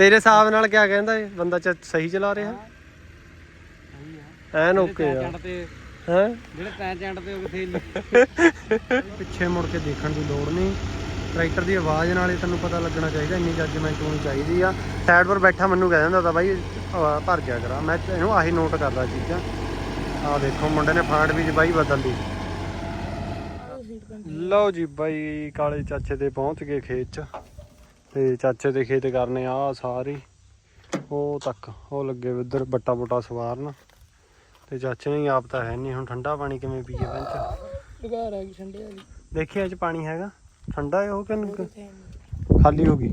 ਤੇਰੇ ਹਿਸਾਬ ਨਾਲ ਕਿਆ ਕਹਿੰਦਾ ਇਹ? ਬੰਦਾ ਚ ਸਹੀ ਚਲਾ ਰਿਹਾ? ਐਨ ਓਕੇ ਆ। ਤੇ ਹੈ? ਜਿਹੜੇ ਤੈਂ ਚੰਡ ਤੇ ਉਹ ਕਿਥੇ ਪਿੱਛੇ ਮੁੜ ਕੇ ਦੇਖਣ ਦੀ ਲੋੜ ਨਹੀਂ। ਟਰੈਕਟਰ ਦੀ ਆਵਾਜ਼ ਨਾਲ ਹੀ ਤੈਨੂੰ ਪਤਾ ਲੱਗਣਾ ਚਾਹੀਦਾ ਇੰਨੀ ਜੱਜਮੈਂਟ ਹੋਣੀ ਚਾਹੀਦੀ ਆ। ਸਾਈਡ ਪਰ ਬੈਠਾ ਮੈਨੂੰ ਕਹਿ ਦਿੰਦਾ ਤਾਂ ਬਾਈ ਭਰ ਗਿਆ ਕਰਾ। ਮੈਂ ਇਹਨੂੰ ਆਹੀ ਨੋਟ ਕਰਦਾ ਚੀਜ਼ਾਂ। ਆ ਦੇਖੋ ਮੁੰਡੇ ਨੇ ਫਾਂਟ ਵੀ ਬਾਈ ਬਦਲ ਲਈ। ਲਓ ਜੀ ਬਾਈ ਕਾਲੇ ਚਾਚੇ ਦੇ ਪਹੁੰਚ ਗਏ ਖੇਤ ਚ। ਤੇ ਚਾਚੇ ਦੇ ਖੇਤ ਕਰਨੇ ਆ ਸਾਰੀ। ਉਹ ਤੱਕ ਉਹ ਲੱਗੇ ਉਧਰ ਬੱਟਾ ਬੁੱਟਾ ਸਵਾਰਨ। ਤੇ ਚਾਚੇ ਨੇ ਆਪ ਤਾਂ ਹੈ ਨਹੀਂ ਹੁਣ ਠੰਡਾ ਪਾਣੀ ਕਿਵੇਂ ਪੀਏ ਬੰਚ ਦੁਗਾਰ ਆ ਗਈ ਠੰਡੇ ਵਾਲੀ ਦੇਖਿਆ ਚ ਪਾਣੀ ਹੈਗਾ? ਠੰਡਾ ਹੈ ਉਹ ਕਿ ਨਹੀਂ? ਖਾਲੀ ਹੋ ਗਈ।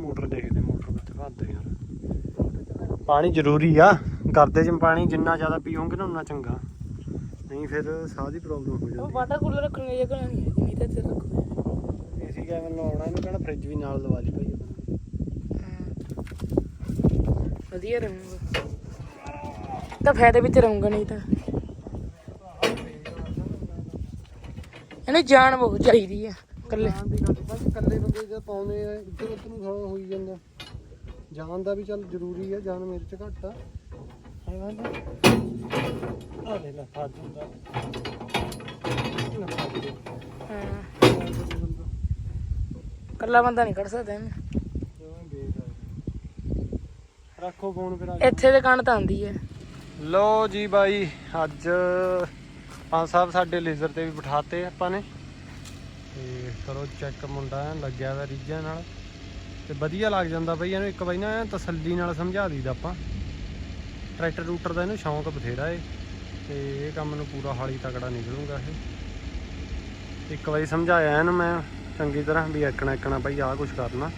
ਮੋਟਰ ਦੇਖਦੇ ਮੋਟਰ ਕਿੱਥੇ ਭਰਦੇ ਯਾਰ। ਪਾਣੀ ਜ਼ਰੂਰੀ ਆ। ਕਰਦੇ ਚ ਪਾਣੀ ਜਿੰਨਾ ਜ਼ਿਆਦਾ ਪੀਓਗੇ ਨਾ ਉਨਾ ਚੰਗਾ। ਨਹੀਂ ਫਿਰ ਸਾਹ ਦੀ ਪ੍ਰੋਬਲਮ ਹੋ ਉਹ ਜਾਂਦੀ ਵਾਟਰ ਕੂਲਰ ਰੱਖਣੇ ਜੇ ਕੋਲ ਨਹੀਂ ਤਾਂ ਇੱਥੇ ਰੱਖੋ ਏਸੀ ਕੈਮਲ ਲਾਉਣਾ ਇਹਨੂੰ ਕਹਿਣਾ ਫ੍ਰਿਜ ਵੀ ਨਾਲ ਲਵਾ ਲਈ ਭਾਈ ਆਪਣਾ। ਵਧੀਆ ਰਹੂੰਗਾ। ਤਾਂ ਫਾਇਦੇ ਵਿੱਚ ਰਹੂੰਗਾ ਨਹੀਂ ਤਾਂ। ਇਹਨੂੰ ਜਾਨ ਬਹੁਤ ਚਾਹੀਦੀ ਆ ਕੱਲੇ ਜਾਣ ਦੀ ਗੱਲ ਬਸ ਇਕੱਲੇ ਬੰਦੇ ਜਦ ਪਾਉਂਦੇ ਆ ਇੱਧਰ ਉੱਧਰ ਨੂੰ ਥੋੜਾ ਹੋਈ ਜਾਂਦਾ। ਜਾਨ ਦਾ ਵੀ ਚੱਲ ਜ਼ਰੂਰੀ ਆ ਜਾਨ ਮੇਰੇ ਚ ਘੱਟ ਆ। ਹੈਗਾ ਨਾ ਆ ਲੈ ਲੈ ਦੇ ਹਾਂ। ਕੱਲਾ ਬੰਦਾ ਨਹੀਂ ਕੱਢ ਸਕਦਾ ਇਹਨੂੰ। ਰੱਖੋ ਫੋਨ ਫਿਰ ਇੱਥੇ ਦੁਕਾਨ ਤਾਂ ਆਂਦੀ ਹੈ। ਲੋ ਜੀ ਬਾਈ ਅੱਜ ਪੰਜ ਸਾਹਿਬ ਸਾਡੇ ਲੇਜ਼ਰ ਤੇ ਵੀ ਬਿਠਾਤੇ ਆਪਾਂ ਨੇ। ਤੇ ਕਰੋ ਚੈੱਕ ਮੁੰਡਾ ਐਨ ਲੱਗਿਆ ਹੋਇਆ ਰੀਝਾਂ ਨਾਲ। ਤੇ ਵਧੀਆ ਲੱਗ ਜਾਂਦਾ ਬਈ ਇਹਨੂੰ ਇੱਕ ਵਾਰੀ ਨਾ ਐਨ ਤਸੱਲੀ ਨਾਲ ਸਮਝਾ ਦਈਦਾ ਆਪਾਂ। ਟਰੈਕਟਰ ਰੂਟਰ ਦਾ ਇਹਨੂੰ ਸ਼ੌਂਕ ਬਥੇਰਾ ਏ। ਤੇ ਇਹ ਕੰਮ ਨੂੰ ਪੂਰਾ ਹਾਲੀ ਤਕੜਾ ਨਿਕਲੂਗਾ ਇਹ। ਇੱਕ ਵਾਰੀ ਸਮਝਾਇਆ ਇਹਨੂੰ ਮੈਂ। ਚੰਗੀ ਤਰ੍ਹਾਂ ਵੀ ਐਕਣਾ ਇੱਕਣਾ ਬਾਈ ਆਹ ਕੁਝ ਕਰਨਾ।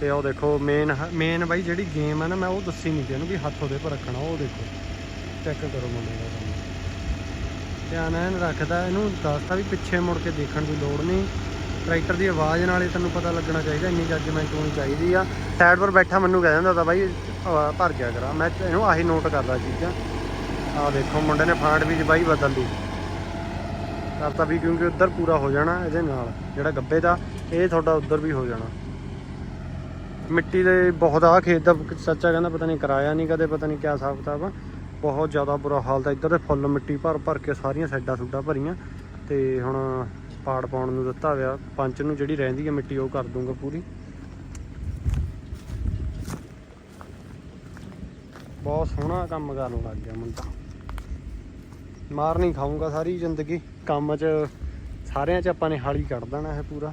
ਤੇ ਉਹ ਦੇਖੋ ਮੇਨ ਮੇਨ ਬਾਈ ਜਿਹੜੀ ਗੇਮ ਹੈ ਨਾ, ਮੈਂ ਉਹ ਦੱਸੀ ਨਹੀਂ ਤੇ ਇਹਨੂੰ ਵੀ ਹੱਥ ਉਹਦੇ ਪਰ ਰੱਖਣਾ, ਉਹ ਦੇਖੋ। ਚੈੱਕ ਕਰੋ ਮੁੰਡੇ ਦਾ ਕੰਮ। ਧਿਆਨ ਐਨ ਰੱਖਦਾ, ਇਹਨੂੰ ਦੱਸਦਾ ਵੀ ਪਿੱਛੇ ਮੁੜ ਕੇ ਦੇਖਣ ਦੀ ਲੋੜ ਨਹੀਂ ਟਰੈਕਟਰ ਦੀ ਆਵਾਜ਼ ਨਾਲ ਹੀ ਤੈਨੂੰ ਪਤਾ ਲੱਗਣਾ ਚਾਹੀਦਾ, ਇੰਨੀ ਜੱਜਮੈਂਟ ਹੋਣੀ ਚਾਹੀਦੀ ਆ। ਸਾਈਡ ਪਰ ਬੈਠਾ ਮੈਨੂੰ ਕਹਿ ਦਿੰਦਾ ਤਾਂ ਬਾਈ ਭਰ ਗਿਆ ਕਰਾ। ਮੈਂ ਇਹਨੂੰ ਆਹੀ ਨੋਟ ਕਰਦਾ ਚੀਜ਼ਾਂ। ਆ ਦੇਖੋ ਮੁੰਡੇ ਨੇ ਫਾਂਟ ਵੀ ਬਾਈ ਬਦਲ ਲਈ। ਕਰਤਾ ਵੀ ਕਿਉਂਕਿ ਉੱਧਰ ਪੂਰਾ ਹੋ ਜਾਣਾ ਇਹਦੇ ਨਾਲ, ਜਿਹੜਾ ਗੱਬੇ ਦਾ। ਇਹ ਤੁਹਾਡਾ ਉੱਧਰ ਵੀ ਹੋ ਜਾਣਾ। ਮਿੱਟੀ ਦੇ ਬਹੁਤ ਆ ਖੇਤ ਦਾ ਸੱਚਾ ਕਹਿੰਦਾ ਪਤਾ ਨਹੀਂ ਕਰਾਇਆ ਨਹੀਂ ਕਦੇ, ਪਤਾ ਨਹੀਂ ਕਿਆ ਹਿਸਾਬ ਕਿਤਾਬ ਬਹੁਤ ਜ਼ਿਆਦਾ ਬੁਰਾ ਹਾਲ ਤਾਂ ਇੱਧਰ ਦੇ ਫੁੱਲ ਮਿੱਟੀ ਭਰ ਭਰ ਕੇ ਸਾਰੀਆਂ ਸਾਈਡਾਂ ਸੁੱਡਾ ਭਰੀਆਂ। ਤੇ ਹੁਣ ਪਾੜ ਪਾਉਣ ਨੂੰ ਦਿੱਤਾ ਹੋਇਆ, ਪੰਚ ਨੂੰ ਜਿਹੜੀ ਰਹਿੰਦੀ ਹੈ ਮਿੱਟੀ ਉਹ ਕਰ ਦੂੰਗਾ ਪੂਰੀ। ਬਹੁਤ ਸੋਹਣਾ ਕੰਮ ਕਰਨ ਲੱਗ ਗਿਆ ਮੁੰਡਾ। ਮਾਰ ਨਹੀਂ ਖਾਊਂਗਾ ਸਾਰੀ ਜ਼ਿੰਦਗੀ। ਕੰਮ 'ਚ ਸਾਰਿਆਂ 'ਚ ਆਪਾਂ ਨੇ ਹਾਲੀ ਕੱਢ ਦੇਣਾ ਇਹ ਪੂਰਾ।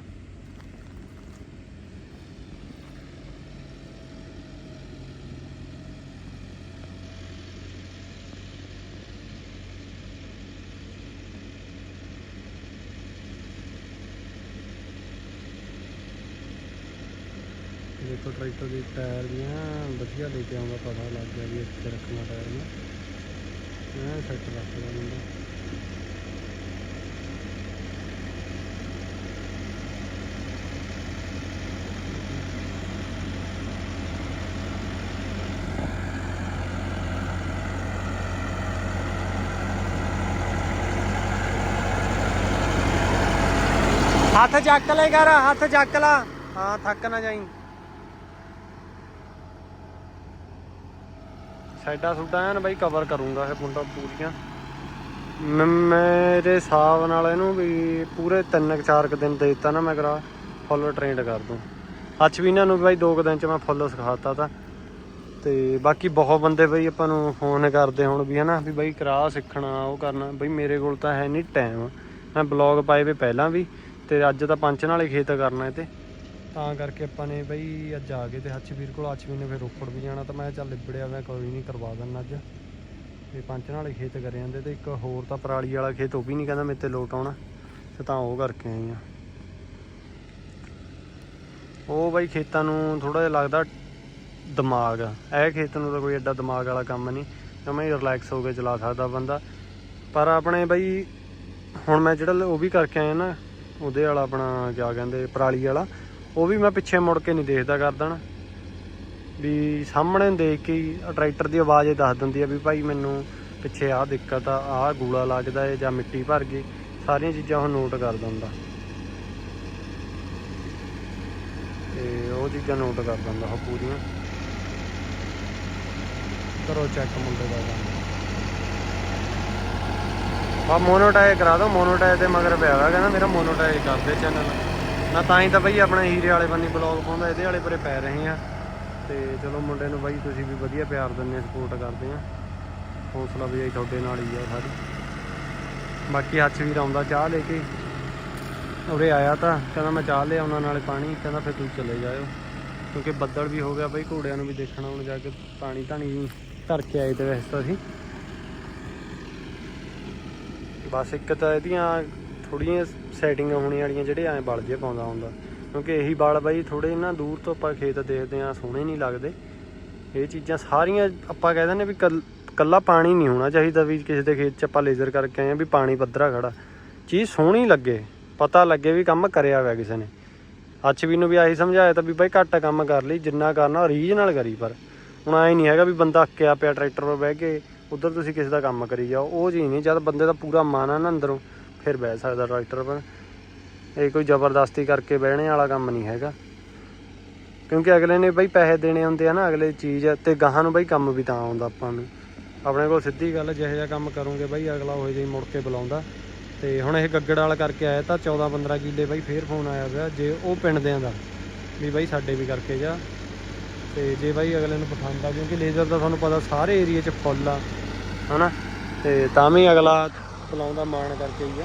ਦੇਖੋ ਟਰੈਕਟਰ ਦੇ ਟਾਇਰ ਵੀ ਵਧੀਆ ਲੈ ਕੇ ਆਉਂਦਾ ਪਤਾ ਲੱਗ ਗਿਆ ਵੀ ਇੱਥੇ ਰੱਖਣਾ ਟਾਇਰ ਨੂੰ। ਐ ਸੈੱਟ ਰੱਖਦਾ ਮੁੰਡਾ ਹੱਥ ਚੱਕ ਲੈ ਕਰ ਹੱਥ ਚੱਕ ਲਾ। ਹਾਂ, ਥੱਕ ਨਾ ਜਾਈ ਸਾਈਡਾਂ ਸੁੱਡਾ ਐਨ ਬਾਈ ਕਵਰ ਕਰੂੰਗਾ ਇਹ ਮੁੰਡਾ ਪੂਰੀਆਂ। ਮੈਂ- ਮੇਰੇ ਹਿਸਾਬ ਨਾਲ ਇਹਨੂੰ ਵੀ ਪੂਰੇ 3-4 ਕੁ ਦਿਨ ਦੇ ਦਿੱਤਾ ਨਾ ਮੈਂ ਕਰਾ ਫੁੱਲ ਟ੍ਰੇਨਡ ਕਰ ਦੂੰ। ਅੱਜ ਵੀ ਇਹਨਾਂ ਨੂੰ ਬਾਈ 2 ਕੁ ਦਿਨ ਚ ਮੈਂ ਫੁੱਲ ਸਿਖਾਤਾ ਤਾਂ। ਤੇ ਬਾਕੀ ਬਹੁਤ ਬੰਦੇ ਬਈ ਆਪਾਂ ਨੂੰ ਫੋਨ ਕਰਦੇ ਹੁਣ ਵੀ ਹਨਾ ਵੀ ਬਈ ਕਰਾ ਸਿੱਖਣਾ, ਉਹ ਕਰਨਾ। ਬਈ ਮੇਰੇ ਕੋਲ ਤਾਂ ਹੈ ਨਹੀਂ ਟਾਈਮ ਮੈਂ ਬਲੌਗ ਪਾਏ ਵੇ ਪਹਿਲਾਂ ਵੀ, ਤੇ ਅੱਜ ਤਾਂ ਪੰਚ ਨਾਲੇ ਖੇਤ ਕਰਨਾ ਇਹ ਤੇ। ਤਾਂ ਕਰਕੇ ਆਪਾਂ ਨੇ ਬਈ ਅੱਜ ਆ ਗਏ ਤੇ ਹੱਚਵੀਰ ਕੋਲ ਹੱਚਵੀਰ ਨੇ ਫਿਰ ਰੋਪੜ ਵੀ ਜਾਣਾ, ਤਾਂ ਮੈਂ ਕਿਹਾ ਚੱਲ ਲਿਬੜਿਆ ਮੈਂ ਕੋਈ ਨਹੀਂ ਕਰਵਾ ਦਿੰਦਾ ਅੱਜ। ਤੇ ਪੰਚ ਨਾਲੇ ਖੇਤ ਕਰੇ ਜਾਂਦੇ ਤੇ ਇੱਕ ਹੋਰ ਤਾਂ ਪਰਾਲੀ ਵਾਲਾ ਖੇਤ, ਉਹ ਵੀ ਨਹੀਂ ਕਹਿੰਦਾ ਮੇਰੇ ਤੇ ਲੋਟ ਆਉਣਾ, ਤੇ ਤਾਂ ਉਹ ਕਰਕੇ ਆਈ ਆ। ਉਹ ਬਾਈ ਖੇਤਾਂ ਨੂੰ ਥੋੜਾ ਜਿਹਾ ਲੱਗਦਾ ਦਿਮਾਗ ਇਹ ਖੇਤ ਨੂੰ ਤਾਂ ਕੋਈ ਐਡਾ ਦਿਮਾਗ ਵਾਲਾ ਕੰਮ ਨਹੀਂ ਜਮਾਂ ਹੀ ਰਿਲੈਕਸ ਹੋ ਕੇ ਚਲਾ ਸਕਦਾ ਬੰਦਾ। ਪਰ ਆਪਣੇ ਬਈ ਹੁਣ ਮੈਂ ਜਿਹੜਾ ਉਹ ਵੀ ਕਰਕੇ ਆਇਆ ਨਾ, ਉਹਦੇ ਵਾਲਾ ਆਪਣਾ ਕਿਆ ਕਹਿੰਦੇ, ਪਰਾਲੀ ਵਾਲਾ ਉਹ ਵੀ ਮੈਂ ਪਿੱਛੇ ਮੁੜ ਕੇ ਨਹੀਂ ਦੇਖਦਾ ਕਰਦਾ ਵੀ ਸਾਹਮਣੇ ਦੇਖ ਕੇ ਟਰੈਕਟਰ ਦੀ ਆਵਾਜ਼ ਇਹ ਦੱਸ ਦਿੰਦੀ ਆ ਵੀ ਭਾਈ ਮੈਨੂੰ ਪਿੱਛੇ ਆਹ ਦਿੱਕਤ ਆ, ਆਹ ਗੂਲਾ ਲੱਗਦਾ ਹੈ ਜਾਂ ਮਿੱਟੀ ਭਰ ਗਈ। ਸਾਰੀਆਂ ਚੀਜ਼ਾਂ ਉਹ ਨੋਟ ਕਰਦਾ ਹੁੰਦਾ ਤੇ ਉਹ ਚੀਜ਼ਾਂ ਨੋਟ ਕਰ ਦਿੰਦਾ ਉਹ ਪੂਰੀਆਂ। ਕਰੋ ਚੈੱਕ ਮੁੰਡੇ ਦਾ ਆ ਮੋਨੋਟਾਈਜ਼ ਕਰਾ ਦੋ ਮੋਨੋਟਾਈਜ਼ ਤੇ ਮਗਰ ਪਿਆ ਹੋਇਆ ਕਹਿੰਦਾ ਮੇਰਾ ਮੋਨੋਟਾਈਜ਼ ਕਰਦੇ ਚੈਨਲ ਮੈਂ ਤਾਂ ਹੀ ਤਾਂ ਬਈ ਆਪਣਾ ਹੀਰੇ ਵਾਲੇ ਬੰਨੀ ਬਲੌਗ ਪਾਉਂਦਾ, ਇਹਦੇ ਵਾਲੇ ਪਰੇ ਪੈ ਰਹੇ ਆ। ਤੇ ਚਲੋ ਮੁੰਡੇ ਨੂੰ ਬਾਈ ਤੁਸੀਂ ਵੀ ਵਧੀਆ ਪਿਆਰ ਦਿੰਦੇ ਸਪੋਰਟ ਕਰਦੇ ਆ। ਹੌਸਲਾ ਵੀ ਆਈ ਤੁਹਾਡੇ ਨਾਲ ਹੀ ਆ ਸਾਰੀ। ਬਾਕੀ ਹੱਥ ਵੀ ਆਉਂਦਾ ਚਾਹ ਲੈ ਕੇ। ਉਰੇ ਆਇਆ ਤਾਂ, ਕਹਿੰਦਾ ਮੈਂ ਚਾਹ ਲੈ ਆਉਣਾ ਨਾਲੇ ਪਾਣੀ, ਕਹਿੰਦਾ ਫਿਰ ਤੁਸੀਂ ਚਲੇ ਜਾਇਓ। ਕਿਉਂਕਿ ਬੱਦਲ ਵੀ ਹੋ ਗਿਆ ਬਈ, ਘੋੜਿਆਂ ਨੂੰ ਵੀ ਦੇਖਣਾ, ਹੁਣ ਜਾ ਕੇ ਪਾਣੀ ਧਾਣੀ ਧਰ ਕੇ ਆਏ ਤੇ ਵੈਸੇ ਤਾਂ ਅਸੀਂ। ਬਸ ਇੱਕ ਤਾਂ ਇਹਦੀਆਂ ਥੋੜੀਆਂ ਸੈਟਿੰਗਾਂ ਹੋਣੀ ਵਾਲੀਆਂ ਜਿਹੜੇ ਐਂ ਬਲ ਜੇ ਪਾਉਂਦਾ ਹੁੰਦਾ। ਕਿਉਂਕਿ ਇਹੀ ਬਲ ਬਾਈ ਥੋੜੇ ਨਾ ਦੂਰ ਤੋਂ ਆਪਾਂ ਖੇਤ ਦੇਖਦੇ ਆ ਸੋਹਣੇ ਨਹੀਂ ਲੱਗਦੇ। ਇਹ ਚੀਜ਼ਾਂ ਸਾਰੀਆਂ ਆਪਾਂ ਕਹਿ ਦਿੰਦੇ ਵੀ ਕੱਲ- ਕੱਲਾ ਪਾਣੀ ਨਹੀਂ ਹੋਣਾ ਚਾਹੀਦਾ ਵੀ ਕਿਸੇ ਦੇ ਖੇਤ 'ਚ ਆਪਾਂ ਲੇਜ਼ਰ ਕਰਕੇ ਆਏ ਆ ਵੀ ਪਾਣੀ ਪੱਧਰਾ ਖੜਾ। ਚੀਜ਼ ਸੋਹਣੀ ਲੱਗੇ, ਪਤਾ ਲੱਗੇ ਵੀ ਕੰਮ ਕਰਿਆ ਹੋਇਆ ਕਿਸੇ ਨੇ। ਅੱਛ ਵੀ ਨੂੰ ਵੀ ਆਹੀ ਸਮਝਾਇਆ ਤਾਂ ਵੀ ਬਾਈ ਘੱਟ ਕੰਮ ਕਰ ਲਈ, ਜਿੰਨਾ ਕਰਨਾ ਰੀਝ ਨਾਲ ਕਰੀ ਪਰ। ਹੁਣ ਐ ਨਹੀਂ ਹੈਗਾ ਵੀ ਬੰਦਾ ਅੱਕਿਆ ਪਿਆ ਟਰੈਕਟਰ 'ਤੇ ਬਹਿ ਕੇ, ਉਧਰ ਤੁਸੀਂ ਕਿਸੇ ਦਾ ਕੰਮ ਕਰੀ ਜਾਓ, ਉਹ ਚੀਜ਼ ਨਹੀਂ, ਜਦ ਬੰਦੇ ਦਾ ਪੂਰਾ ਮਨ ਆ ਨਾ ਅੰਦਰੋਂ ਫਿਰ ਬਹਿ ਸਕਦਾ ਟਰੈਕਟਰ 'ਪਰ ਇਹ ਕੋਈ ਜ਼ਬਰਦਸਤੀ ਕਰਕੇ ਬਹਿਣੇ ਵਾਲਾ ਕੰਮ ਨਹੀਂ ਹੈਗਾ। ਕਿਉਂਕਿ ਅਗਲੇ ਨੇ ਬਈ ਪੈਸੇ ਦੇਣੇ ਹੁੰਦੇ ਆ ਨਾ, ਅਗਲੇ ਚੀਜ਼ ਤੇ ਗਾਹਾਂ ਨੂੰ ਬਈ ਕੰਮ ਵੀ ਤਾਂ ਆਉਂਦਾ ਆਪਾਂ ਨੂੰ। ਆਪਣੇ ਕੋਲ ਸਿੱਧੀ ਗੱਲ ਜਿਹੋ ਜਿਹਾ ਕੰਮ ਕਰੋਗੇ ਬਈ, ਅਗਲਾ ਉਹ ਜਿਹੀ ਮੁੜ ਕੇ ਬੁਲਾਉਂਦਾ। ਤੇ ਹੁਣ ਇਹ ਗੱਗੜ ਵਾਲਾ ਕਰਕੇ ਆਇਆ ਤਾਂ 14 15 ਕਿੱਲੇ ਬਈ ਫੇਰ ਫੋਨ ਆਇਆ ਪਿਆ, ਜੇ ਉਹ ਪਿੰਡ ਦਿਆਂ ਦਾ, ਵੀ ਬਈ ਸਾਡੇ ਵੀ ਕਰਕੇ ਜਾ। ਤੇ ਜੇ ਬਾਈ ਅਗਲੇ ਨੂੰ ਪਸੰਦ ਆ, ਕਿਉਂਕਿ ਲੇਜ਼ਰ ਦਾ ਤੁਹਾਨੂੰ ਪਤਾ ਸਾਰੇ ਏਰੀਆ 'ਚ ਫੁੱਲ ਆ, ਹਨਾ? ਤੇ ਤਾਂ ਵੀ ਅਗਲਾ ਬੁਲਾਉਂਦਾ ਮਾਣ ਕਰਕੇ ਹੀ ਆ।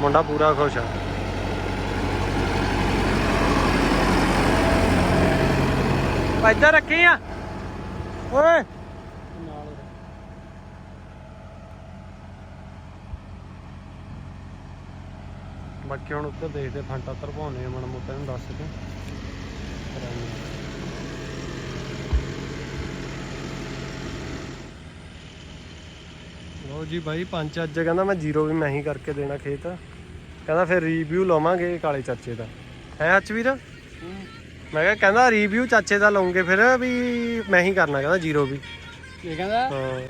ਮੁੰਡਾ ਪੂਰਾ ਖੁਸ਼ ਆ। ਇੱਧਰ ਰੱਖੀ ਆ। ਓਏ। ਬਾਕੀ ਹੁਣ ਉੱਧਰ ਦੇਖਦੇ ਫਾਂਟਾ ਤਰਪਾਉਣੇ ਆ ਮਨ ਮੋਟਾ ਨੂੰ ਦੱਸ ਕੇ। ਲਓ ਜੀ ਬਾਈ ਪੰਜ ਅੱਜ ਕਹਿੰਦਾ ਮੈਂ ਜ਼ੀਰੋ ਵੀ ਮੈਂ ਹੀ ਕਰਕੇ ਦੇਣਾ ਖੇਤ। ਕਹਿੰਦਾ ਫਿਰ ਰਿਵਿਊ ਲਵਾਂਗੇ ਕਾਲੇ ਚਾਚੇ ਦਾ। ਹੈ ਅੱਚ ਵੀਰ ਮੈਂ ਕਿਹਾ ਕਹਿੰਦਾ ਰਿਵਿਊ ਚਾਚੇ ਦਾ ਲਵਾਂਗੇ ਫਿਰ ਵੀ ਮੈਂ ਹੀ ਕਰਨਾ ਕਹਿੰਦਾ ਜ਼ੀਰੋ ਵੀ। ਇਹ ਕਹਿੰਦਾ? ਹਾਂ।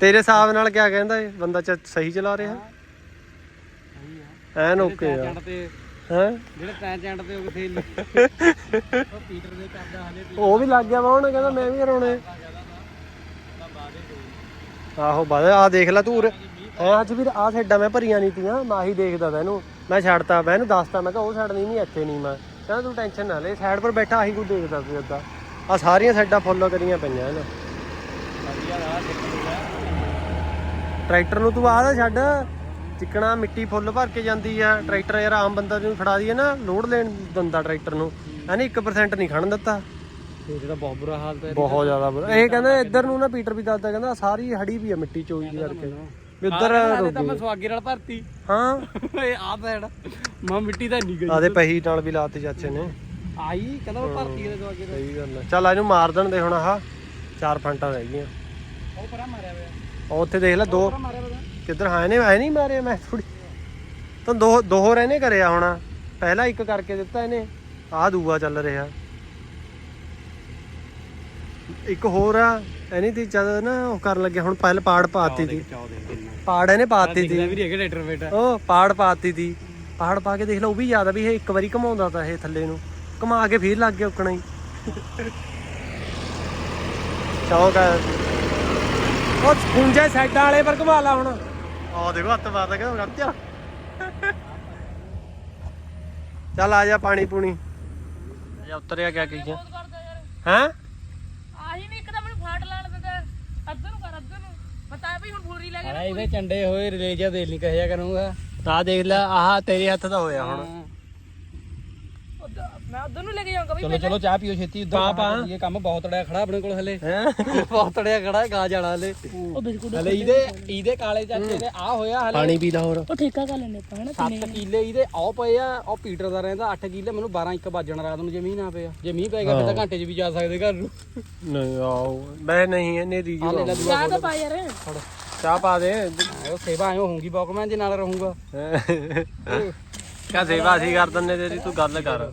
ਤੇਰੇ ਹਿਸਾਬ ਨਾਲ ਕਿਆ ਕਹਿੰਦਾ ਇਹ? ਬੰਦਾ ਚ ਸਹੀ ਚਲਾ ਰਿਹਾ? ਐਨ ਓਕੇ ਆ। ਹੈ? ਜਿਹੜੇ ਤੈਂ ਚੰਡ ਤੇ ਉਹ ਕਿਥੇ ਉਹ ਪੀਟਰ ਦੇ ਕਰਦਾ ਹਲੇ ਉਹ ਵੀ ਲੱਗ ਗਿਆ ਵਾ ਹੁਣ ਕਹਿੰਦਾ ਮੈਂ ਵੀ ਕਰਾਉਣੇ ਆਹੋ ਬਾਦ ਆ ਦੇਖ ਲੈ ਤੂੰ ਐ ਅੱਜ ਵੀ ਆ ਸਾਈਡਾਂ ਮੈਂ ਭਰੀਆਂ ਨਹੀਂ ਤੀਆਂ ਮੈਂ ਆਹੀ ਦੇਖਦਾ ਤਾ ਇਹਨੂੰ। ਮੈਂ ਛੱਡਤਾ ਮੈਂ ਇਹਨੂੰ ਦੱਸਤਾ, ਮੈਂ ਕਿਹਾ ਉਹ ਸਾਈਡ ਨਹੀਂ ਨਹੀਂ, ਇੱਥੇ ਨਹੀਂ ਮੈਂ। ਕਹਿੰਦਾ ਤੂੰ ਟੈਨਸ਼ਨ ਨਾ ਲੈ ਸਾਈਡ ਪਰ ਬੈਠਾ, ਆਹੀ ਕੁਝ ਦੇਖਦਾ ਸੀ ਓਦਾਂ। ਆ ਸਾਰੀਆਂ ਸਾਈਡਾਂ ਫੋਲੋ ਕਰੀਆਂ ਪਈਆਂ ਇਹਨਾਂ। ਟਰੈਕਟਰ ਨੂੰ ਤੂੰ ਆਹ ਛੱਡ। ਚਿਕਣਾ ਮਿੱਟੀ ਫੁੱਲ ਭਰ ਕੇ ਜਾਂਦੀ ਆ। ਟਰੈਕਟਰ ਯਾਰ ਆਮ ਬੰਦਾ ਨੂੰ ਫੜਾ ਦਈਏ ਨਾ, ਲੋਡ ਲੈਣ ਦਿੰਦਾ ਟਰੈਕਟਰ ਨੂੰ। ਐਨੀ 1% ਨਹੀਂ ਖੜਨ ਦਿੱਤਾ। ਤੇ ਜਿਹੜਾ ਬਹੁਤ ਬੁਰਾ ਹਾਲ ਤਾਂ ਬਹੁਤ ਜ਼ਿਆਦਾ ਬੁਰਾ। ਇਹ ਕਹਿੰਦਾ ਇੱਧਰ ਨੂੰ ਨਾ ਪੀਟਰ ਵੀ ਦੱਸਦਾ ਕਹਿੰਦਾ ਸਾਰੀ ਹੜੀ ਵੀ ਆ ਮਿੱਟੀ ਚੋਈ ਦੀ ਕਰਕੇ। ਵੀ ਉੱਧਰ ਤਾਂ ਮੈਂ। ਸਵਾਗੇ ਨਾਲ ਭਰਤੀ। ਹਾਂ। ਇਹ ਆ ਪੈੜ ਮਾਂ ਮਿੱਟੀ ਤਾਂ ਨਹੀਂ ਗਈ। ਆਦੇ ਪਹੀ ਨਾਲ ਵੀ ਲਾਤੀ ਚਾਚੇ ਨੇ। ਆਈ ਕਹਿੰਦਾ ਮੈਂ ਭਰਤੀ ਦੇ ਸਵਾਗੇ ਨਾਲ। ਸਹੀ ਗੱਲ ਆ। ਚੱਲ ਇਹਨੂੰ ਮਾਰ ਦੇਣ ਦੇ ਹੁਣ ਆਹ ਚਾਰ ਫੰਟਾਂ ਰਹਿ ਗਈਆਂ। ਉਹ ਪਰਾਂ ਮਾਰਿਆ ਹੋਇਆ। ਉਹ ਉੱਥੇ ਦੇਖ ਲੈ ਦੋ ਕਿੱਧਰ ਹਾਂ ਇਹਨੇ ਐ ਨਹੀਂ ਮਾਰੇ ਮੈਂ ਥੋੜੀ ਤਾਂ ਦੋ ਦੋ ਹੋਰ ਇਹਨੇ ਕਰਿਆ ਹੋਣਾ। ਪਹਿਲਾ ਇੱਕ ਕਰਕੇ ਦਿੱਤਾ ਇਹਨੇ ਆਹ ਦੂਆ ਚੱਲ ਰਿਹਾ। ਇੱਕ ਹੋਰ ਆ ਇਹਨੇ ਤੇ ਜਦ ਨਾ ਉਹ ਕਰਨ ਲੱਗੇ ਹੁਣ ਪਹਿਲ ਪਾੜ ਪਾਤੀ ਤੀ ਪਾੜ ਇਹਨੇ ਪਾਤੀ ਤੀ ਵੀ ਹੈਗੇ ਟਰੈਕਟਰ ਬੇਟਾ ਉਹ ਪਾੜ ਪਾਤੀ ਤੀ ਪਾੜ ਪਾ ਕੇ ਦੇਖ ਲਓ ਉਹ ਵੀ ਜ਼ਿਆਦਾ ਵੀ ਇਹ ਇੱਕ ਵਾਰੀ ਘਮਾਉਂਦਾ ਤਾਂ ਇਹ ਥੱਲੇ ਨੂੰ। ਘਮਾ ਕੇ ਫੇਰ ਲੱਗ ਗਿਆ ਉੱਕਣਾ ਹੀ। ਚੌਕ ਆ। ਉਹ ਖੁੰਝੇ ਸਾਈਡਾਂ ਵਾਲੇ ਪਰ ਘਮਾ ਲਾ ਹੁਣ। ਆ ਦੇਖੋ ਹੱਥ ਮਾਰਦਾ ਕਹਿੰਦਾ ਰੱਤਿਆ ਚੱਲ ਆ ਜਾ ਪਾਣੀ ਪੂਣੀ। ਜਾ ਉਤਰਿਆ ਕਿਆ ਕਹੀਆਂ ਹੈਂ ਆਹੀ ਨਹੀਂ ਇੱਕ ਤਾਂ ਮੈਨੂੰ ਫਾਟ ਲਾਣ ਦਿੰਦਾ ਅੱਧਰ ਨੂੰ ਕਰ ਅੱਧਰ ਨੂੰ ਪਤਾ ਵੀ ਹੁਣ ਫੂਰੀ ਲੈ ਅਰੇ ਇਹਦੇ ਚੰਡੇ ਹੋਏ ਰਿਲੇਜਾ ਦੇ ਨਹੀਂ ਕਹਿਆ ਕਰੂੰਗਾ। ਆ ਦੇਖ ਲੈ ਆਹ ਤੇਰੇ ਹੱਥ ਦਾ ਹੋਇਆ ਹੁਣ। ਮੈਂ ਉਧਰ ਨੂੰ ਲੈ ਕੇ ਜਾਊਂਗਾ ਵੀ ਚਲੋ ਚਲੋ ਚਾਹ ਪੀਓ ਛੇਤੀ ਉਧਰ ਪਾ, ਪਾ। ਇਹ ਕੰਮ ਬਹੁਤ ਅੜਿਆ ਖੜਾ ਆਪਣੇ ਕੋਲ ਹਲੇ। ਹੈ? ਬਹੁਤ ਅੜਿਆ ਖੜਾ ਹੈ ਗਾ ਜਾਣਾ ਹਲੇ। ਉਹ ਬਿਸਕੁਟ ਹਲੇ ਇਹਦੇ ਇਹਦੇ ਕਾਲੇ ਚਾਚੇ ਦੇ ਆ ਹੋਇਆ ਹਲੇ। ਪਾਣੀ ਪੀ ਲਾ ਹੋਰ। ਉਹ ਠੇਕਾ ਕਰ ਲੈਂਦੇ ਆਪਾਂ ਹਨਾ 7 ਕਿੱਲੇ ਇਹਦੇ ਆਉ ਪਏ ਆ ਉਹ ਪੀਟਰ ਦਾ ਰਹਿੰਦਾ 8 ਕਿੱਲੇ ਮੈਨੂੰ 12 1 ਵੱਜਣ ਰਾਤ ਨੂੰ ਜੇ ਮੀਂਹ ਨਾ ਪਿਆ। ਜੇ ਮੀਂਹ ਪੈ ਗਿਆ ਫਿਰ ਤਾਂ ਘੰਟੇ 'ਚ ਵੀ ਜਾ ਸਕਦੇ ਘਰ ਨੂੰ। ਨਹੀਂ ਆਓ। ਮੈਂ ਨਹੀਂ ਇਹਨੇ ਦੀ ਆ ਲੈ ਲੈ ਦੂਆ ਚਾਹ ਤਾਂ ਪਾ ਯਾਰ। ਚਾਹ ਪਾ ਦੇ। ਉਹ ਸੇਵਾ ਐਂ ਹੋਊਗੀ ਬੌਕਮੈਨ ਦੇ ਨਾਲ ਰਹੂੰਗਾ। ਕਾ ਸੇਵਾ ਅਸੀਂ ਕਰ ਦਿੰਨੇ ਤੇਰੀ ਤੂੰ ਗੱਲ ਕਰ।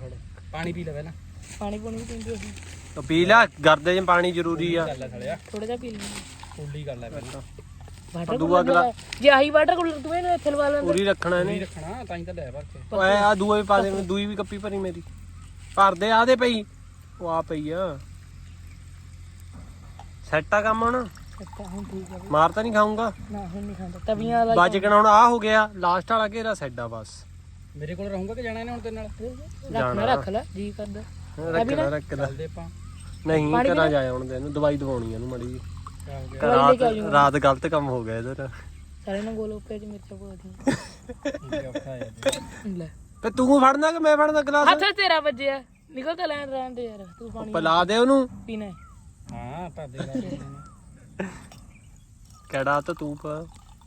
ਪਾਣੀ ਪੀ ਲੈ ਪਹਿਲਾਂ। ਪਾਣੀ ਪੂਣੀ ਵੀ ਪੀਂਦੇ ਅਸੀਂ। ਉਹ ਪੀ ਲੈ ਗਰਦੇ 'ਚ ਪਾਣੀ ਜ਼ਰੂਰੀ ਆ। ਕਰ ਲੈ ਥੜਿਆ ਥੋੜਾ ਜਿਹਾ ਪੀ ਲੈਂਦੇ ਫੁੱਲੀ ਕਰ ਲੈ ਪਹਿਲਾਂ ਵਾਟਰ ਦੂਆ ਗਲਾ ਜੇ ਆਹੀ ਵਾਟਰ ਕੂਲਰ ਤੂੰ ਇਹਨੂੰ ਇੱਥੇ ਲਵਾ ਲੈਂਦਾ। ਪੂਰੀ ਰੱਖਣਾ ਨਹੀਂ ਇਹਨੇ ਰੱਖਣਾ ਤਾਂ ਹੀ ਤਾਂ ਲੈ ਭਰ ਕੇ। ਓਏ ਆ ਦੂਏ ਵੀ ਪਾ ਦੇ ਦੂਈ ਵੀ ਕੱਪੀ ਭਰੀ ਮੇਰੀ। ਭਰਦੇ ਆ ਦੇ ਪਈ। ਉਹ ਆ ਪਈ ਆ। ਸੈੱਟ ਆ ਕੰਮ ਹੁਣ। ਅੱਛਾ ਹੁਣ ਠੀਕ ਹੈ ਮਾਰ ਤਾਂ ਨਹੀਂ ਖਾਊਂਗਾ। ਨਾ ਹੁਣ ਨਹੀਂ ਖਾਂਦਾ। ਤਵੀਆਂ ਵਾਲਾ ਬਾਜ ਕੇ ਹੁਣ ਆ ਹੋ ਗਿਆ। ਲਾਸਟ ਵਾਲਾ ਘੇਰਾ ਸੈੱਟ ਆ ਬਸ। ਮੇਰੇ ਕੋਲ ਰਹੂੰਗਾ ਕਿ ਜਾਣਾ ਇਹਨੇ ਹੁਣ ਤੇਰੇ ਨਾਲ? ਰੱਖ ਲੈ ਰੱਖ ਲੈ ਜੀ ਕਰਦਾ। ਰੱਖਦਾ ਰੱਖਦਾ ਚੱਲਦੇ ਆਪਾਂ। ਨਹੀਂ ਘਰਾਂ ਜਾ ਆਉਣ ਦੇ ਇਹਨੂੰ ਦਵਾਈ ਦਵਾਉਣੀ ਆ ਇਹਨੂੰ ਮੜੀ ਲੈ ਕੇ ਰਾਤ। ਰਾਤ ਗਲਤ ਕੰਮ ਹੋ ਗਿਆ ਇਧਰ ਸਾਰੇ ਨੂੰ ਗੋਲ ਉੱਪਰ ਚ ਮਿਰਚਾਂ ਪਾ ਦੀ। ਲੈ। ਤੇ ਤੂੰ ਫੜਨਾ ਕਿ ਮੈਂ ਫੜਨਾ ਗਲਾਸ? ਹੱਥ ਤੇਰਾ ਵੱਜਿਆ। ਨਿਕਲ ਤਾਂ ਲੈਣ ਰਹਿਣ ਦੇ ਯਾਰ ਤੂੰ ਪਾਣੀ ਪਿਲਾ ਦੇ ਉਹਨੂੰ। ਪੀਣਾ ਹੈ। ਭਰਦੇ ਲਾ ਕਿਹੜਾ ਤਾਂ ਤੂੰ ਪਾ?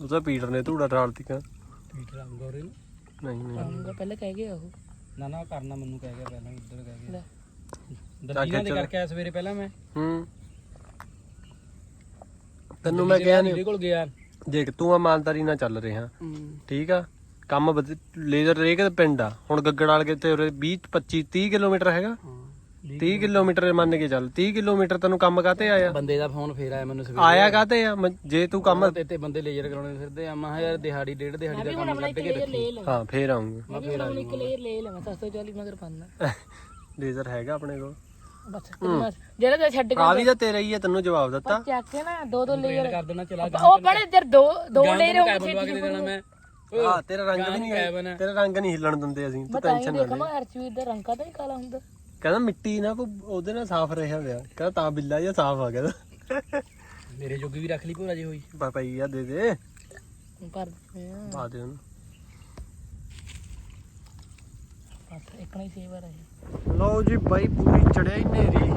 ਉਹ ਤਾਂ ਪੀਟਰ ਨੇ ਧੂੜਾ ਡਾਲਤੀ ਕਾ ਪੀਟ ਲਾ ਗੋਰੇ ਨੂੰ। ਨਹੀਂ ਨਹੀਂ। ਪਾਉਂਗਾ ਪਹਿਲਾਂ ਕਹਿ ਗਿਆ ਉਹ। ਨਾ ਨਾ ਕਰਨਾ ਮੈਨੂੰ ਕਹਿ ਗਿਆ ਪਹਿਲਾਂ ਇੱਧਰ ਕਹਿ ਲੈ। ਗਿਆ ਦਰਜੀਆਂ ਦੇ ਕਰਕੇ ਆਇਆ ਸਵੇਰੇ ਪਹਿਲਾਂ ਮੈਂ। ਹੂੰ। ਤੈਨੂੰ ਮੈਂ ਕਿਹਾ ਨਹੀਂ ਇਹਦੇ ਕੋਲ ਗਿਆ। ਦੇਖ ਤੂੰ ਇਮਾਨਦਾਰੀ ਨਾਲ ਚੱਲ ਰਿਹਾ। ਠੀਕ ਆ? ਕੰਮ ਲੇਜ਼ਰ ਰੇਕ ਦੇ ਪਿੰਡ ਆ। ਹੁਣ ਗੱਗੜ ਵਾਲ ਕੇ ਤੇ ਉਰੇ 20 25 30 ਕਿਲੋਮੀਟਰ ਹੈਗਾ। 30 ਕਿਲੋਮੀਟਰ ਮੰਨ ਕੇ ਚੱਲ 30 ਕਿਲੋਮੀਟਰ ਤੈਨੂੰ ਕੰਮ ਕਾਤੇ ਆਇਆ? ਬੰਦੇ ਦਾ ਫੋਨ ਫੇਰ ਆਇਆ ਮੈਨੂੰ ਸਵੇਰੇ। ਆਇਆ ਕਾਤੇ ਆ? ਮ- ਜੇ ਤੂੰ ਕੰਮ ਤੇ ਤੇ ਬੰਦੇ ਲੇਜ਼ਰ ਕਰਾਉਣੇ ਫਿਰਦੇ ਆ। ਮੈਂ ਕਿਹਾ ਯਾਰ ਦਿਹਾੜੀ ਡੇਢ ਦਿਹਾੜੀ ਦਾ ਕੰਮ ਕੱਢ ਕੇ ਰੱਖੀ ਹਾਂ ਫੇਰ ਆਉਂਗਾ ਮੈਂ ਵੀ ਆਪਣਾ ਇੱਕ ਲੇਅਰ ਲੈ ਲਵਾਂ 740 ਮਗਰ ਪਾਣਾ ਲੇਜ਼ਰ ਹੈਗਾ ਆਪਣੇ ਕੋਲ। ਬਸ ਜਿਹੜਾ ਤੇ ਛੱਡ ਆ ਵੀ ਤਾਂ ਤੇਰਾ ਹੀ ਆ ਤੈਨੂੰ ਜਵਾਬ ਦਿੱਤਾ। ਚੱਕ ਕੇ ਨਾ ਦੋ ਦੋ ਲੇਅਰ ਕਰ ਦੇਣਾ ਚਲਾ ਉਹ ਬੜੇ ਜਰ ਦੋ ਦੋ ਲੇਅਰ ਹੋ ਕੈਬਨ ਲਵਾ ਕੇ ਦੇ ਦੇਣਾ ਮੈਂ। ਹਾਂ ਤੇਰਾ ਰੰਗ ਵੀ ਨਹੀਂ। ਤੇਰਾ ਰੰਗ ਨਹੀਂ ਹਿੱਲਣ ਦਿੰਦੇ ਅਸੀਂ ਤੂੰ ਟੈਨਸ਼ਨ ਨਾ ਦੇਖਾਂ ਲੈ ਮੈਂ ਹਰਚਵੀਰ ਦਾ ਰੰਗ ਕਾਹਦਾ ਹੀ ਕਾਲਾ ਹੁੰਦਾ। ਕਹਿੰਦਾ ਮਿੱਟੀ ਨਾ ਕੋ ਉਹਦੇ ਨਾਲ ਸਾਫ਼ ਰਿਹਾ ਹੋਇਆ। ਕਹਿੰਦਾ ਤਾਂ ਬਿੱਲਾ ਜਿਹਾ ਸਾਫ਼ ਆ ਗਿਆ ਮੇਰੇ ਜੋਗੀ ਵੀ ਰੱਖ ਲਈ ਭੂਰਾ ਜੀ ਹੋਈ। ਪਾਪਾਈ ਆ ਦੇ ਦੇ। ਪਰ ਦਿੰਦੇ ਆ। ਦੇ ਉਹਨੂੰ। ਬਸ ਇੱਕ ਨਹੀਂ ਸੇਵਰ ਹੈ ਲਓ ਜੀ ਬਾਈ ਪੂਰੀ ਚੜਿਆ ਹੀ ਨੇਰੀ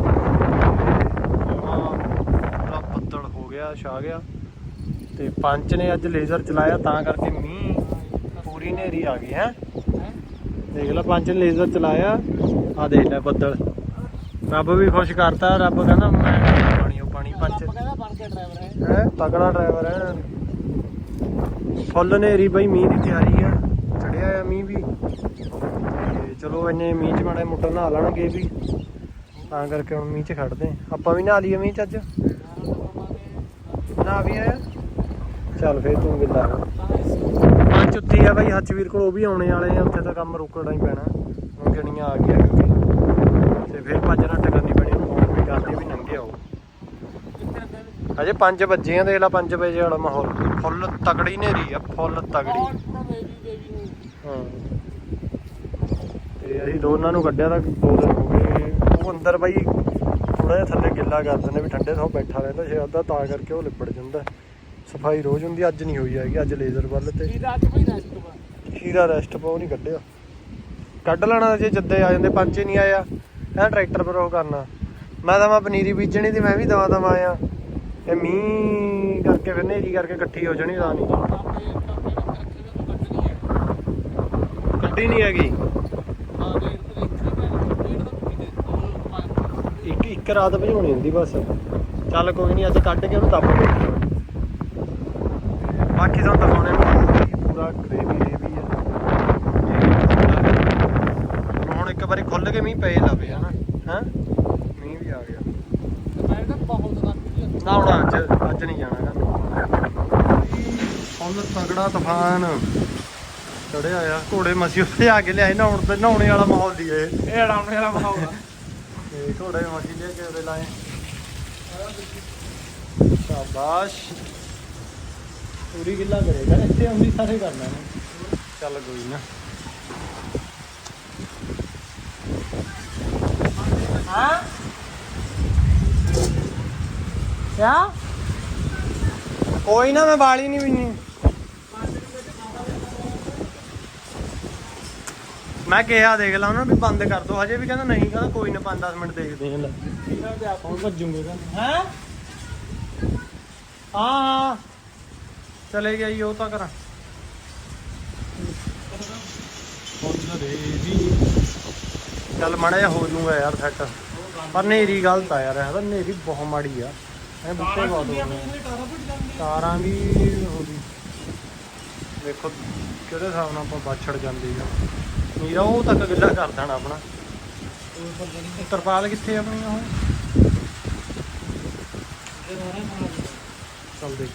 ਪੂਰਾ ਬੱਦਲ ਹੋ ਗਿਆ ਛਾ ਗਿਆ। ਤੇ ਪੰਚ ਨੇ ਅੱਜ ਲੇਜ਼ਰ ਚਲਾਇਆ ਤਾਂ ਕਰਕੇ ਮੀਂਹ ਪੂਰੀ ਨੇਰੀ ਆ ਗਈ ਹੈ। ਦੇਖ ਲੈ ਪੰਚ ਨੇ ਲੇਜ਼ਰ ਚਲਾਇਆ। ਆ ਦੇਖ ਲੈ ਬੱਦਲ। ਰੱਬ ਵੀ ਖੁਸ਼ ਕਰਤਾ ਰੱਬ ਕਹਿੰਦਾ ਮੈਂ ਪਾਣੀ ਉਹ ਪਾਣੀ ਪੰਚ ਕਹਿੰਦਾ ਬਣ ਕੇ ਡਰਾਈਵਰ ਹੈ। ਹੈ ਤਗੜਾ ਡਰਾਈਵਰ ਹੈ। ਫੁੱਲ ਨੇਰੀ ਬਈ ਮੀਂਹ ਦੀ ਤਿਆਰੀ ਆ। ਚੜਿਆ ਆ ਮੀਂਹ ਵੀ। ਤੇ ਚਲੋ ਇੰਨੇ ਮੀਂਹ ਚ ਮਾੜੇ ਮੋਟਾ ਨਹਾ ਲੈਣਗੇ ਵੀ। ਤਾਂ ਕਰਕੇ ਹੁਣ ਮੀਂਹ ਚ ਖੜਦੇ। ਆਪਾਂ ਵੀ ਨਹਾ ਲਈਏ ਮੀਂਹ ਚ ਅੱਜ। ਨਾ ਵੀ ਆਇਆ। ਚੱਲ ਫੇਰ ਤੂੰ ਗਿੱਲਾ ਪੰਜ ਉੱਤੀ ਆ ਬਾਈ ਹੱਚਵੀਰ ਕੋਲ ਉਹ ਵੀ ਆਉਣੇ ਵਾਲੇ ਆ। ਉੱਥੇ ਤਾਂ ਕੰਮ ਰੋਕਣਾ ਹੀ ਪੈਣਾ। ਹੁਣ ਗਣੀਆਂ ਆ ਤੇ ਫੇਰ ਭੱਜ ਨੱਠ ਕਰਨੀ ਪੈਣੀ ਉਹਨੂੰ ਵੀ ਕਰਦੇ ਵੀ ਨੰਗੇ ਆਓ। ਅਜੇ 5 ਵਜੇ ਆ ਦੇਖ ਲਾ 5 ਵਜੇ ਵਾਲਾ ਮਾਹੌਲ। ਫੁੱਲ ਤਗੜੀ ਨੇਰੀ ਆ ਫੁੱਲ ਤਗੜੀ। ਹਾਂ। ਤੇ ਅਸੀਂ ਦੋਨਾਂ ਨੂੰ ਕੱਢਿਆ ਤਾਂ ਦੋ ਦਿਨ ਹੋ ਗਏ। ਉਹ ਅੰਦਰ ਬਾਈ ਥੋੜਾ ਜਿਹਾ ਥੱਲੇ ਗਿੱਲਾ ਕਰ ਦਿੰਦੇ ਵੀ ਠੰਡੇ ਥਾਂ ਬੈਠਾ ਰਹਿੰਦਾ ਸ਼ਾਇਦ ਦਾ ਤਾਂ ਕਰਕੇ ਉਹ ਲਿਪੜ ਜਾਂਦਾ। ਸਫ਼ਾਈ ਰੋਜ਼ ਹੁੰਦੀ ਅੱਜ ਨਹੀਂ ਹੋਈ ਹੈਗੀ ਅੱਜ ਲੇਜ਼ਰ ਵੱਲ ਤੇ। ਕੋਈ ਰੈਸਟ ਪਾ। ਹੀਰਾ ਰੈਸਟ ਪਾਉ ਨਹੀਂ ਕੱਢਿਆ। ਕੱਢ ਲੈਣਾ ਜੇ ਜੱਦੇ ਆ ਜਾਂਦੇ ਪੰਚੇ ਨਹੀਂ ਆਇਆ। ਐ ਟਰੈਕਟਰ ਪਰ ਉਹ ਕਰਨਾ। ਮੈਂ ਤਾਂ ਮੈਂ ਪਨੀਰੀ ਬੀਜਣੀ ਤੇ ਮੈਂ ਵੀ ਦਵਾ ਦਵਾ ਆਇਆ। ਇਹ ਮੀਂਹ ਕਰਕੇ ਫਿਰ ਨੇਰੀ ਕਰਕੇ ਇਕੱਠੀ ਹੋ ਜਾਣੀ ਤਾਂ ਕੱਢੀ ਨਹੀਂ ਹੈਗੀ। ਇੱਕ ਇੱਕ ਰਾਤ ਭਜਾਉਣੀ ਹੁੰਦੀ ਬਸ। ਚੱਲ ਕੋਈ ਨਹੀਂ, ਅੱਜ ਕੱਢ ਕੇ ਉਹਨੂੰ ਦੱਬ ਦੇ ਬਾਕੀ ਤੁਹਾਨੂੰ ਦਿਖਾਉਣੇ ਨੂੰ ਪੂਰਾ ਗ੍ਰੇਵੀ ਰੇਵੀ ਹੈ ਹੁਣ ਇੱਕ ਵਾਰੀ ਖੁੱਲ ਕੇ ਮੀਂਹ ਪਏ ਲਵੇ ਹਨਾ। ਹਾਂ? ਮੀਂਹ ਵੀ ਆ ਗਿਆ। ਮੈਂ ਤਾਂ ਬਹੁਤ ਵਾਰ ਨਾ ਹੁਣ ਅੱਜ ਅੱਜ ਨਹੀਂ ਜਾਣਾ ਗਾ ਫੁੱਲ ਤਗੜਾ ਤੂਫਾਨ ਚੜਿਆ ਆ। ਘੋੜੇ ਮਸੀ ਉੱਤੇ ਆ ਕੇ ਲਿਆਏ ਨਹਾਉਣ ਤੇ ਨਹਾਉਣੇ ਵਾਲਾ ਮਾਹੌਲ ਦੀ ਇਹ। ਇਹ ਅੜਾਉਣੇ ਵਾਲਾ ਮਾਹੌਲ ਆ। ਤੇ ਘੋੜੇ ਮਸੀ ਲੈ ਕੇ ਉਹਦੇ ਲਾਏ। ਸ਼ਾਬਾਸ਼। ਪੂਰੀ ਗਿੱਲਾ ਕਰੇਗਾ। ਇੱਥੇ ਆਉਂਦੀ ਸਾਰੇ ਕਰਨਾ ਨੇ ਚੱਲ ਕੋਈ ਨਾ। ਹਾਂ। ਕਿਆ ਕੋਈ ਨਾ ਮੈਂ ਵਾਲੀ ਨਹੀਂ ਵੀ ਮੈਂ ਕਿਹਾ ਦੇਖ ਲਾ ਉਹਨਾਂ ਵੀ ਬੰਦ ਕਰ ਦੋ। ਹਜੇ ਵੀ ਕਹਿੰਦਾ ਨਹੀਂ ਕਹਿੰਦਾ ਕੋਈ ਨਾ 5-10 ਮਿੰਟ ਦੇਖਦੇ ਹਾਂ। ਲੈ ਹੁਣ ਭੱਜੂਗੇ ਕਹਿੰਦਾ ਹੈ। ਹਾਂ ਹਾਂ। ਚਲੇ ਗਿਆ ਜੀ ਉਹ ਤਾਂ ਕਰਾਂ ਚੱਲ ਮਾੜਾ ਜਿਹਾ ਹੋ ਜੂਗਾ ਯਾਰ ਸੈੱਟ ਪਰ ਨੇਰੀ ਗਲਤ ਆ ਯਾਰ, ਇਹ ਨੇਰੀ ਬਹੁਤ ਮਾੜੀ ਆ। ਇਹ ਬੁੱਟੇ ਬਹੁਤ ਹੋ ਗਏ ਤਾਰਾਂ ਵੀ ਹੋ ਗਈ। ਦੇਖੋ ਕਿਹੜੇ ਹਿਸਾਬ ਨਾਲ ਆਪਾਂ ਬਾਛੜ ਜਾਂਦੇ ਆ। ਨੀਰਾ ਉਹ ਤੱਕ ਗਿੱਲਾ ਕਰ ਦੇਣਾ ਆਪਣਾ। ਤਰਪਾਲ ਕਿੱਥੇ ਆਪਣੀ ਉਹ? ਚੱਲ ਦੇਖ।